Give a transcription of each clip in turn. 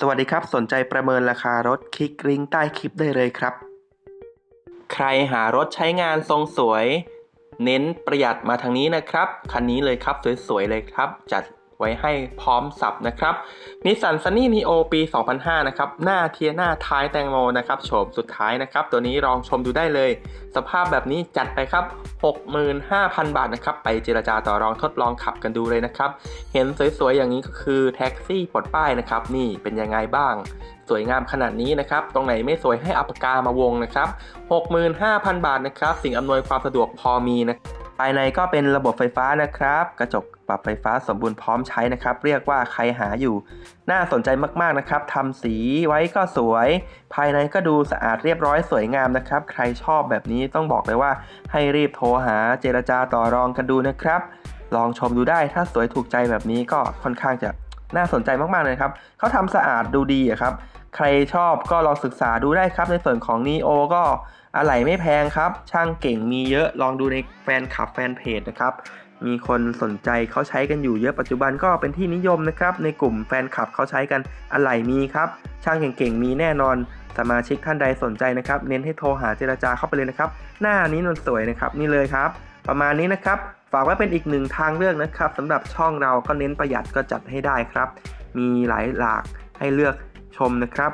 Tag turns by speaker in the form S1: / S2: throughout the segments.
S1: สวัสดีครับ สนใจประเมินราคารถคลิกลิงก์ใต้คลิปได้เลยครับ ใครหารถใช้งานทรงสวย เน้นประหยัดมาทางนี้นะครับ คันนี้เลยครับสวยๆเลยครับ จัด ไว้ให้พร้อมสับนะครับนิสสันซันนี่นีโอปี 2005 นะครับ หน้าเทียหน้าท้ายแตงโมนะครับโฉมสุดท้ายนะครับ ตัวนี้ลองชมดูได้เลย สภาพแบบนี้จัดไปครับ 65,000 บาทนะครับ ไปเจรจาต่อรองทดลองขับกันดูเลยนะครับ เห็นสวยๆ อย่างนี้ก็คือแท็กซี่ปลดป้ายนะครับ นี่เป็นยังไงบ้าง สวยงามขนาดนี้นะครับ ตรงไหนไม่สวยให้อัปกกามาวงนะครับ 65,000 บาทนะครับ สิ่งอำนวยความสะดวกพอมีนะ ภายในก็เป็นระบบไฟฟ้านะครับ กระจกปรับไฟฟ้าสมบูรณ์พร้อมใช้นะครับ เรียกว่าใครหาอยู่ น่าสนใจมากๆนะครับทำสีไว้ก็สวย ภายในก็ดูสะอาดเรียบร้อยสวยงามนะครับ ใครชอบแบบนี้ต้องบอกเลยว่า ให้รีบโทรหาเจรจาต่อรองกันดูนะครับ ลองชมดูได้ถ้าสวยถูกใจแบบนี้ก็ค่อนข้างจะน่าสนใจมากๆเลยครับเขาทำสะอาดดูดีอะครับ ใครชอบก็ลองศึกษาดูได้ครับ ในส่วนของ Neo ก็อะไหล่ไม่แพงครับ ช่างเก่งมีเยอะลองดูในแฟนคลับแฟนเพจนะครับ มีคนสนใจเขาใช้กันอยู่เยอะปัจจุบันก็เป็นที่นิยมนะครับ ในกลุ่มแฟนคลับเขาใช้กันอะไหล่มีครับ ช่างเก่งๆ มีแน่นอนสมาชิกท่านใดสนใจนะครับ เน้นให้โทรหาเจรจาเข้าไปเลยนะครับ หน้านี้มันสวยนะครับนี่เลยครับ ประมาณนี้นะครับฝากไว้เป็นอีกหนึ่งทางเลือกนะครับสำหรับช่องเราก็เน้นประหยัดก็จัดให้ได้ครับ มีหลายหลากให้เลือก ชมนะครับ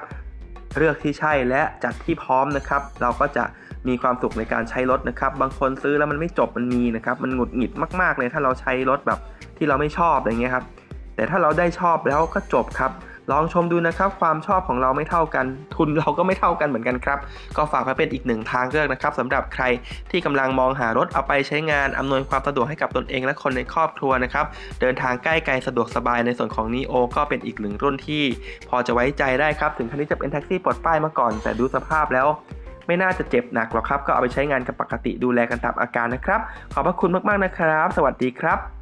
S1: เลือกที่ใช่และจัดที่พร้อมนะครับ เราก็จะมีความสุขในการใช้รถนะครับ บางคนซื้อแล้วมันไม่จบมันมีนะครับ มันหงุดหงิดมาก ๆ เลย ถ้าเราใช้รถแบบที่เราไม่ชอบอะไรเงี้ยครับ แต่ถ้าเราได้ชอบแล้วก็จบครับ ลองชมดูนะครับ ความชอบของเราไม่เท่ากัน ทุนเราก็ไม่เท่ากันเหมือนกันครับ ก็ฝากไว้เป็นอีกหนึ่งทางเลือกนะครับสำหรับใครที่กำลังมองหารถเอาไปใช้งานอำนวยความสะดวกให้กับตนเองและคนในครอบครัวนะครับเดินทางใกล้ไกลสะดวกสบายในส่วนของ Neo ก็เป็นอีกหนึ่งรุ่นที่ พอจะไว้ใจได้ครับถึงคันนี้จะเป็นแท็กซี่ปลดป้ายมาก่อน แต่ดูสภาพแล้วไม่น่าจะเจ็บหนักหรอกครับ ก็เอาไปใช้งานกันปกติดูแลกันตามอาการนะครับ ขอบพระคุณมากๆนะครับ สวัสดีครับ